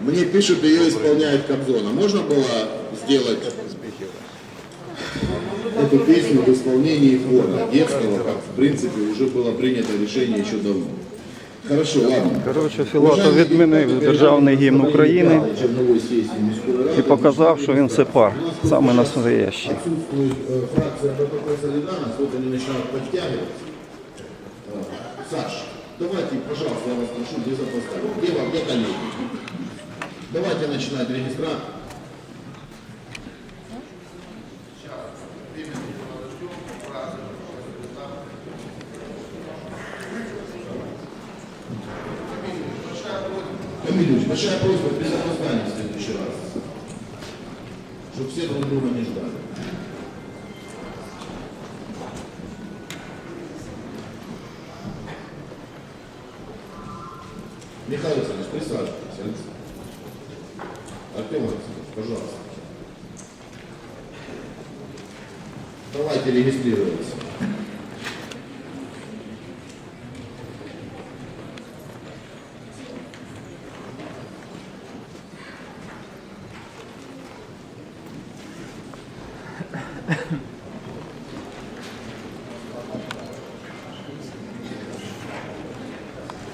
Мне пишут, ее исполняет Кобзона. Можно было сделать эту песню в исполнении хора детского, как в принципе уже было принято решение еще давно. Хорошо, ладно. Коротше, Філатов відмінив державний гімн України Черновой сессии міської ради. і показав, що він сепар, саме настоящий. Отсутствует э, фракция БПП «Солидарность», вот они начинают подтягиваться. Э, Саш, давайте, пожалуйста, я вас прошу, без опоздания. Где вам, где коллеги? Давайте начинать регистрацию. Камилюш, большая просьба без опоздания в следующий раз. Чтобы все друг друга не ждали. Михаил Александрович, присаживайтесь. Артем Александрович, пожалуйста. Давайте регистрироваться.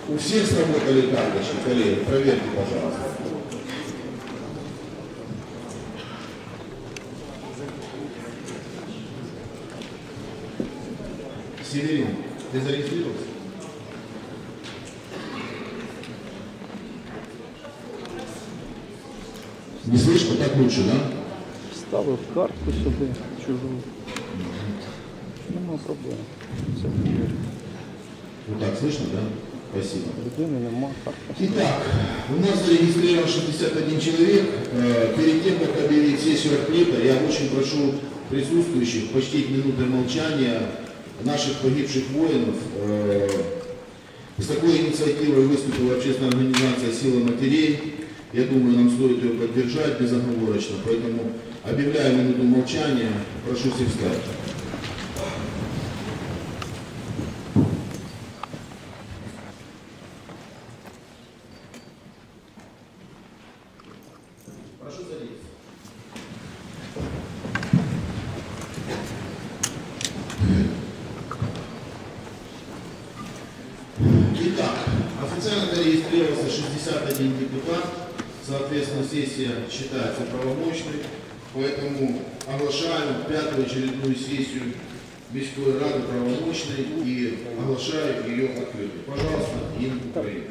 У всех сработали карточки, коллеги, проверьте, пожалуйста. Северин, ты зарегистрировался? Не слышно, так лучше, да? Вставив картку сюди, чужу. Нема проблем. Це Вот так слышно, да? Спасибо. людини нема картки. Итак, у нас зарегистрирован 61 человек. Э, Перед тем, как объявить сессию отклика, я очень прошу присутствующих почтить минутой молчания наших погибших воинов. Э, С такой инициативой выступила общественная организация «Сила матерей». Я думаю, нам стоит ее поддержать безоговорочно. Поэтому объявляю минуту молчания. Прошу всех встать. Прошу садиться. Итак, официально зарегистрировался 61 депутат, соответственно, сессия считается правомочной, поэтому оглашаю пятую очередную сессию Міської ради правомочной и оглашаю ее открытой. Пожалуйста, гимн Украины.